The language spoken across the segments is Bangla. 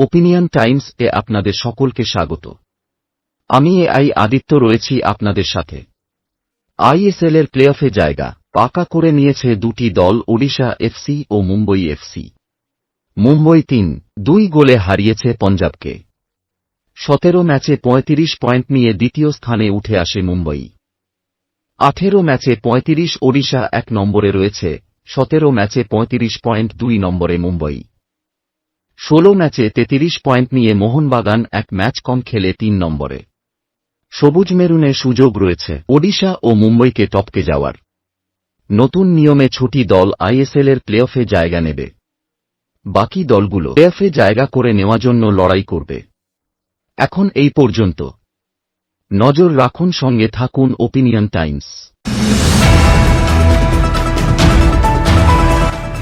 ওপিনিয়ন টাইমস এ আপনাদের সকলকে স্বাগত। আমি এ আই আদিত্য রয়েছি আপনাদের সাথে। আইএসএল এর প্লে প্লেঅফে জায়গা পাকা করে নিয়েছে দুটি দল ওডিশা এফসি ও মুম্বই এফসি। মুম্বই তিন, দুই গোলে হারিয়েছে পঞ্জাবকে। সতেরো ম্যাচে ৩৫ পয়েন্ট নিয়ে দ্বিতীয় স্থানে উঠে আসে মুম্বই। আঠেরো ম্যাচে ৩৫ ওডিশা এক নম্বরে রয়েছে, সতেরো ম্যাচে ৩৫ পয়েন্ট দুই নম্বরে মুম্বই। ষোলো ম্যাচে ৩৩ পয়েন্ট নিয়ে মোহনবাগান এক ম্যাচ কম খেলে তিন নম্বরে। সবুজ মেরুনে সুযোগ রয়েছে ওডিশা ও মুম্বইকে টপকে যাওয়ার। নতুন নিয়মে ছুটি দল আইএসএল এর প্লেঅফে জায়গা নেবে। বাকি দলগুলো প্লেঅফে জায়গা করে নেওয়া জন্য লড়াই করবে। এখন এই পর্যন্ত। নজর রাখুন সঙ্গে থাকুন ওপিনিয়ন টাইমস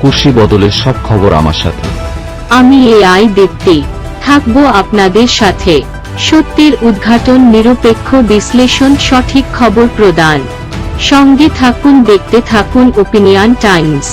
কুর্সি বদলের সব খবর আমার সাথে। আমি এআই দেখতে থাকব আপনাদের সাথে। সত্যের উদ্ঘাটন, নিরপেক্ষ বিশ্লেষণ, সঠিক খবর প্রদান। সঙ্গে থাকুন, দেখতে থাকুন ওপিনিয়ন টাইমস